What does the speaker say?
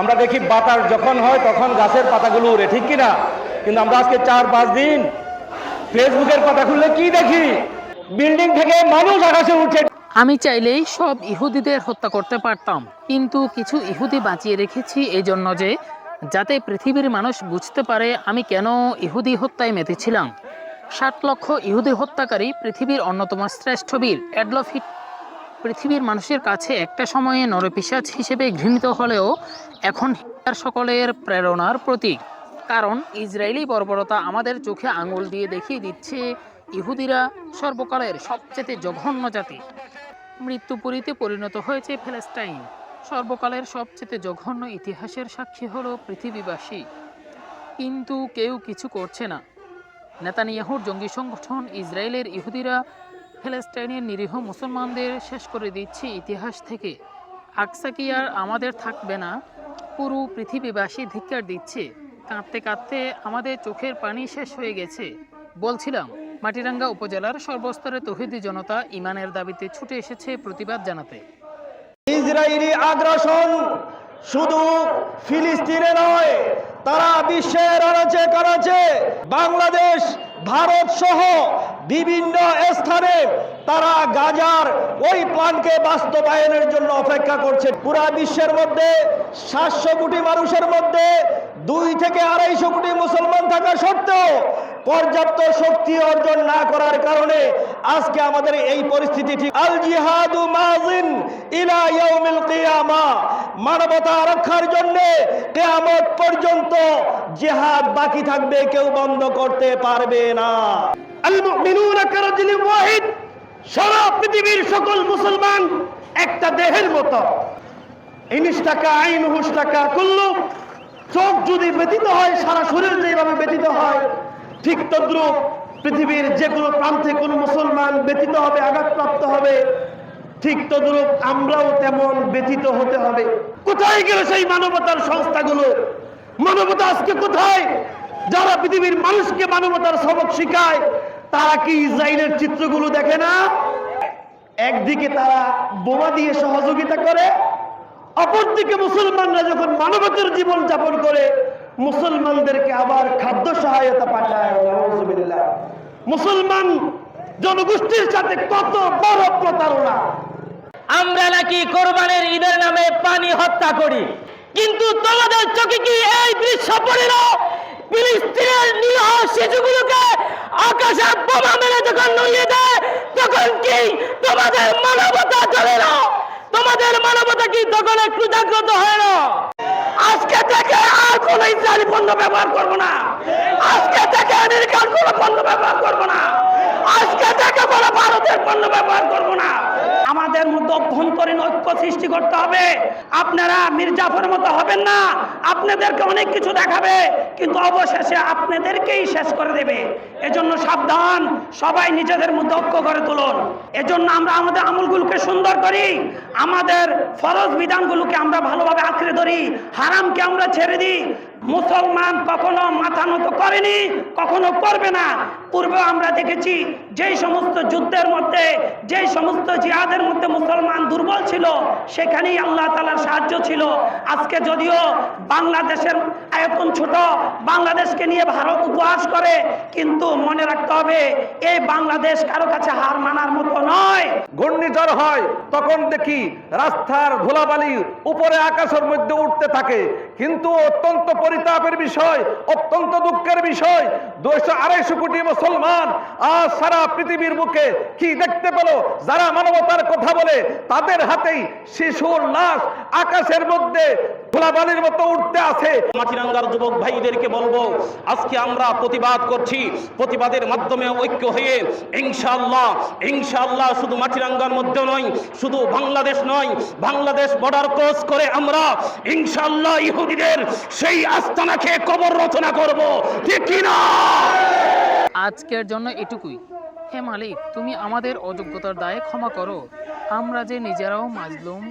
আমরা দেখি বাতাস যখন হয় তখন গাছের পাতাগুলো উড়ে, ঠিক কিনা? কিন্তু আমরা আজকে চার, পাঁচ দিন ফেসবুকের পাতা খুললে কি দেখি? বিল্ডিং থেকে মানুষ আকাশে উঠে। আমি চাইলেই সব ইহুদিদের হত্যা করতে পারতাম, কিন্তু কিছু ইহুদি বাঁচিয়ে রেখেছি এই জন্য যে, যাতে পৃথিবীর মানুষ বুঝতে পারে আমি কেন ইহুদি হত্যায় মেতেছিলাম। ষাট লক্ষ ইহুদি হত্যাকারী পৃথিবীর অন্যতম শ্রেষ্ঠ বীর, অ্যাডলফ হিট পৃথিবীর মানুষের কাছে একটা সময়ে নরপিসাচ হিসেবে ঘৃণিত হলেও এখন হিটলার সকলের প্রেরণার প্রতীক। কারণ ইসরায়েলি বর্বরতা আমাদের চোখে আঙুল দিয়ে দেখিয়ে দিচ্ছে ইহুদিরা সর্বকালের সবচেয়ে জঘন্য জাতি। মৃত্যুপুরীতে পরিণত হয়েছে ফিলিস্তাইন সর্বকালের সবচেয়ে জঘন্য ইতিহাসের সাক্ষী হলো পৃথিবীবাসী। কিন্তু কেউ কিছু করছে না। নেতানিয়াহুর জঙ্গি সংগঠন ইসরায়েলের ইহুদিরা ফিলিস্তাইনের নিরীহ মুসলমানদের শেষ করে দিচ্ছে ইতিহাস থেকে। আকসা আর আমাদের থাকবে না? পুরো পৃথিবীবাসী ধিক্কার দিচ্ছে। কাঁদতে কাঁদতে আমাদের চোখের পানি শেষ হয়ে গেছে। বলছিলাম, মাটিরাঙ্গা উপজেলার সর্বস্তরে তহিদি জনতা ইমানের দাবিতে ছুটে এসেছে প্রতিবাদ জানাতে। ইসরায়েলি আগ্রাসন শুধু ফিলিস্তিনে নয়, তারা বিশ্বের আনাচে কানাচে বাংলাদেশ, ভারত সহ বিভিন্ন স্থানে তারা গাজার ওই প্ল্যানকে বাস্তবায়নের জন্য অপেক্ষা করছে। পুরা বিশ্বের মধ্যে সাতশো কোটি মানুষের মধ্যে দুই থেকে আড়াইশো কোটি মুসলমান থাকা সত্ত্বেও পর্যাপ্ত শক্তি অর্জন না করার কারণে আজকে আমাদের এই পরিস্থিতি ঠিক। আল জিহাদু মাজিন ইলা ইয়াউমিল কিয়ামা, মানবতা রক্ষার জন্য কিয়ামত পর্যন্ত জিহাদ বাকি থাকবে, কেউ বন্ধ করতে পারবে না। আল মুমিনুনা ওয়াহিদ, সারা পৃথিবীর সকল মুসলমান একটা দেহের মতো। ইনিশ টাকা আইন হুস টাকা কুল্লু, চোখ যদি ব্যতীত হয়, সারা শরীর যেভাবে ব্যতীত হয় ঠিক তদ্রুপ পৃথিবীর যে কোনো প্রান্তে কোনো মুসলমান ব্যতীত হবে, আঘাতপ্রাপ্ত হবে, ঠিক তদ্রুপ আমরাও তেমন ব্যতীত হতে হবে। কোথায় গেল সেই মানবতার সংস্থাগুলো? মানবতা আজকে কোথায়? যারা পৃথিবীর মানুষকে মানবতার সবক শিখায়, তারা কি ইসরায়েলের চিত্রগুলো দেখে না? একদিকে তারা বোমা দিয়ে সহযোগিতা করে, অপরদিকে মুসলমানরা যখন মানবতার জীবন যাপন করে মুসলমানদেরকে আবার খাদ্য সহায়তা পাঠায়। মুসলমান জনগোষ্ঠীর সাথে কত বড় প্রতারণা। আমরা নাকি কোরবানের ঈদের নামে পানি হত্যা করি। কিন্তু তোমাদের চোখে কি এই দৃশ্য পড়ে না? ফিলিস্তিনের নিরহ শিশুগুলোকে আকাশে বোমা মেরে যখন নুয়ে দেয়, তখন কি তোমাদের মানবতা চলে তোমাদের মানবতা কি তখন একটু জাগ্রত হয় না? আজকে থেকে আর কোন ইসরায়েলি পণ্য ব্যবহার করব না। আজকে থেকে আমেরিকার কোন পণ্য ব্যবহার করব না আজকে থেকে কোনো ভারতের পণ্য ব্যবহার করব না আমাদের মধ্যে অভ্যন্তরীণ ঐক্য সৃষ্টি করতে হবে। আপনারা মির্জাফরের মতো হবেন না। আপনাদেরকে অনেক কিছু দেখাবে, কিন্তু অবশেষে আপনাদেরকেই শেষ করে দেবে। এজন্য সাবধান, সবাই নিজেদের মধ্যে ঐক্য করে তুলুন। এজন্য আমরা আমাদের আমলগুলোকে সুন্দর করি। আমাদের ফরজ বিধানগুলোকে আমরা ভালোভাবে আঁকড়ে ধরি। হারামকে আমরা ছেড়ে দিই। মুসলমান কখনো মাথা নত করেনি, কখনো করবে না। পূর্বে আমরা দেখেছি, যেই সমস্ত যুদ্ধের মধ্যে, যেই সমস্ত জিহাদের মধ্যে মুসলমান সেখানেই আল্লাহ তালার সাহায্য ছিল। আজকে যদিও বাংলাদেশের আয়তন ছোট, বাংলাদেশকে নিয়ে ভারত উপহাস করে, কিন্তু মনে রাখতে হবে এই বাংলাদেশ কারও কাছে হার মানার মতো নয়। ঘূর্ণিঝড় হয়, তখন দেখি রাস্তার ধুলাবালি উপরে আকাশের মধ্যে উঠতে থাকে। কিন্তু অত্যন্ত পরিতাপের বিষয়, অত্যন্ত দুঃখের বিষয়, দুইশো আড়াইশো কোটি মুসলমান আজ সারা পৃথিবীর বুকে কি দেখতে পেল? যারা মানবতার কথা বলে, তাদের হাতেই শিশুর লাশ আকাশের মধ্যে ধুলাবালির মতো উঠতে আছে। মাটিরাঙ্গার যুবক ভাইদেরকে বলব আজকে আমরা প্রতিবাদ করছি। প্রতিবাদের মাধ্যমে ঐক্য হয়ে ইনশাআল্লাহ ইনশাআল্লাহ শুধু মাটিরাঙ্গার মধ্যে নয় শুধু বাংলাদেশ নয় বাংলাদেশ বর্ডার ক্রস করে আমরা ইনশাআল্লাহ ইহুদিদের সেই আস্তানাকে কবর রচনা করব। ঠিক কি না? আজকের জন্য এটুকুই। হে মালিক তুমি আমাদের অযোগ্যতার দায়ে ক্ষমা করো। আমরা যে নিজেরাও মাজলুম